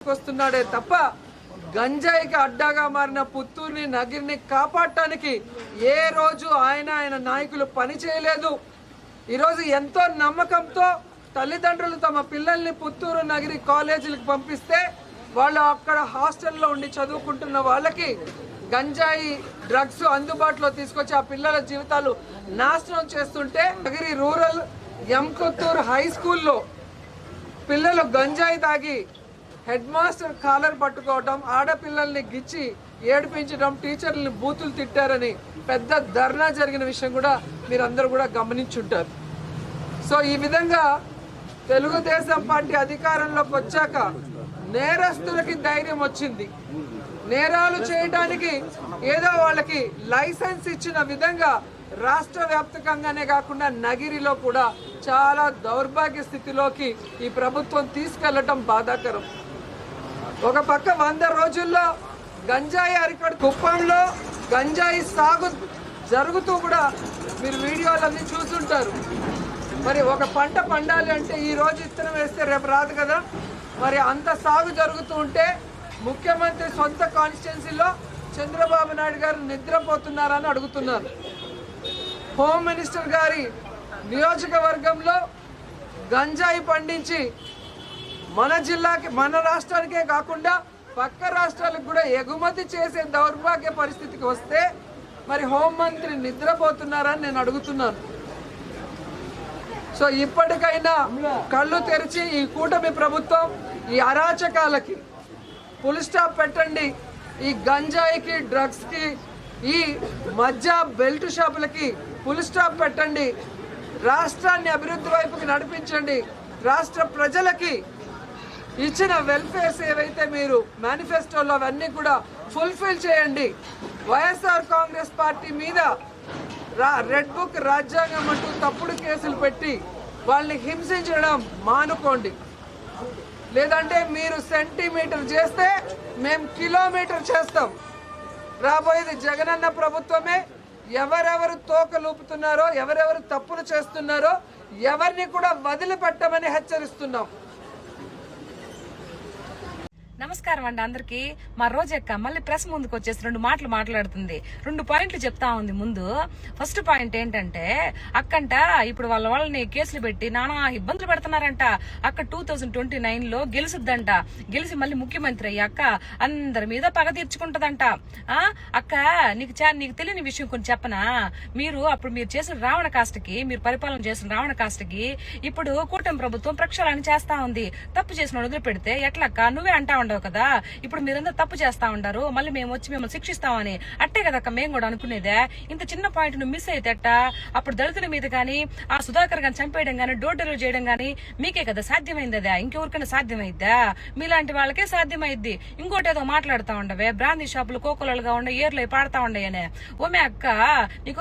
వస్తున్నాడే తప్ప గంజాయికి అడ్డాగా మారిన పుత్తూరుని నగిరిని కాపాడటానికి ఏ రోజు ఆయన ఆయన నాయకులు పని చేయలేదు. ఈరోజు ఎంతో నమ్మకంతో తల్లిదండ్రులు తమ పిల్లల్ని పుత్తూరు నగిరి కాలేజీలకు పంపిస్తే వాళ్ళు అక్కడ హాస్టల్లో ఉండి చదువుకుంటున్న వాళ్ళకి గంజాయి డ్రగ్స్ అందుబాటులో తీసుకొచ్చి ఆ పిల్లల జీవితాలు నాశనం చేస్తుంటే నగిరి రూరల్ ఎంకొత్తూరు హై స్కూల్లో పిల్లలు గంజాయి తాగి హెడ్ మాస్టర్ కాలర్ పట్టుకోవడం ఆడపిల్లల్ని గిచ్చి ఏడిపించడం టీచర్లని బూతులు తిట్టారని పెద్ద ధర్నా జరిగిన విషయం కూడా మీరందరూ కూడా గమనించుంటారు. సో ఈ విధంగా తెలుగుదేశం పార్టీ అధికారంలోకి వచ్చాక నేరస్తులకి ధైర్యం వచ్చింది. నేరాలు చేయడానికి ఏదో వాళ్ళకి లైసెన్స్ ఇచ్చిన విధంగా రాష్ట్ర వ్యాప్తకంగానే కాకుండా నగిరిలో కూడా చాలా దౌర్భాగ్య స్థితిలోకి ఈ ప్రభుత్వం తీసుకెళ్ళటం బాధాకరం. ఒక పక్క వంద రోజుల్లో గంజాయి అరికడ కుప్పంలో గంజాయి సాగు జరుగుతూ కూడా మీరు వీడియోలన్నీ చూసుంటారు మరి ఒక పంట పండాలి అంటే ఈ రోజు ఇత్తనం వేస్తే రేపు రాదు కదా? మరి అంత సాగు జరుగుతూ ఉంటే ముఖ్యమంత్రి సొంత కాన్స్టిట్యున్సీలో చంద్రబాబు నాయుడు గారు నిద్రపోతున్నారని అడుగుతున్నారు. హోమ్ మినిస్టర్ గారి నియోజకవర్గంలో గంజాయి పండించి మన జిల్లాకి మన రాష్ట్రానికే కాకుండా పక్క రాష్ట్రాలకు కూడా ఎగుమతి చేసే దౌర్భాగ్య పరిస్థితికి వస్తే మరి హోంమంత్రి నిద్రపోతున్నారని నేను అడుగుతున్నాను. సో ఇప్పటికైనా కళ్ళు తెరిచి ఈ కూటమి ప్రభుత్వం ఈ అరాచకాలకి ఫుల్ స్టాప్ పెట్టండి. ఈ గంజాయికి డ్రగ్స్కి ఈ మధ్య బెల్ట్ షాపులకి ఫుల్ స్టాప్ పెట్టండి. రాష్ట్రాన్ని అభివృద్ధి వైపుకి నడిపించండి. రాష్ట్ర ప్రజలకి ఇచ్చిన వెల్ఫేర్స్ ఏవైతే మీరు మేనిఫెస్టోలో అవన్నీ కూడా ఫుల్ఫిల్ చేయండి. వైఎస్ఆర్ కాంగ్రెస్ పార్టీ మీద రా రెడ్ బుక్ రాజ్యాంగం అంటూ తప్పుడు కేసులు పెట్టి వాళ్ళని హింసించడం మానుకోండి. లేదంటే మీరు సెంటీమీటర్ చేస్తే మేము కిలోమీటర్ చేస్తాం. రాబోయేది జగనన్న ప్రభుత్వమే. ఎవరెవరు తోకలుపుతున్నారో ఎవరెవరు తప్పులు చేస్తున్నారో ఎవరిని కూడా వదిలిపెట్టమని హెచ్చరిస్తున్నాం. నమస్కారం అండి అందరికి. మా రోజక్క మళ్ళీ ప్రెస్ ముందుకు వచ్చేసి రెండు మాటలు మాట్లాడుతుంది. రెండు పాయింట్లు చెప్తా ఉంది ముందు. ఫస్ట్ పాయింట్ ఏంటంటే అక్కంట ఇప్పుడు వాళ్ళ వాళ్ళని కేసులు పెట్టి నానా ఇబ్బందులు పెడుతున్నారంట. అక్క టూ థౌజండ్ ట్వంటీ నైన్లో గెలుసుద్దంట. గెలిచి మళ్ళీ ముఖ్యమంత్రి అయ్యి అక్క అందరి మీద పగ తీర్చుకుంటదంట. ఆ అక్క నీకు చా నీకు తెలియని విషయం కొన్ని చెప్పనా? మీరు అప్పుడు మీరు చేసిన రావణ కాస్ట్కి మీరు పరిపాలన చేసిన రావణ కాస్టకి ఇప్పుడు కూటమి ప్రభుత్వం ప్రక్షాళన చేస్తా ఉంది. తప్పు చేసిన వదిలిపెడితే ఎట్లక్క? నువ్వే అంటా ఉండవు కదా? ఇప్పుడు మీరందరూ తప్పు చేస్తా ఉండారు. మళ్ళీ మేము వచ్చి మిమ్మల్ని శిక్షిస్తామని. అట్టే కదక్క మేము కూడా అనుకునేదే. ఇంత చిన్న పాయింట్ నువ్వు మిస్ అయితే ఎట్టా? అప్పుడు దళితుల మీద కానీ ఆ సుధాకర్ గాని చంపేయడం గానీ డోర్ డెలివరీ చేయడం గానీ మీకే కదా సాధ్యమైంది అదా ఇంకెవరికైనా సాధ్యమైద్దా? మీలాంటి వాళ్ళకే సాధ్యమైద్ది. ఇంకోటి ఏదో మాట్లాడుతా ఉండవే. బ్రాందీ షాపులు కోకోలలుగా ఉండే ఏర్లు పాడుతా ఉండయనే. ఓమే అక్క నీకు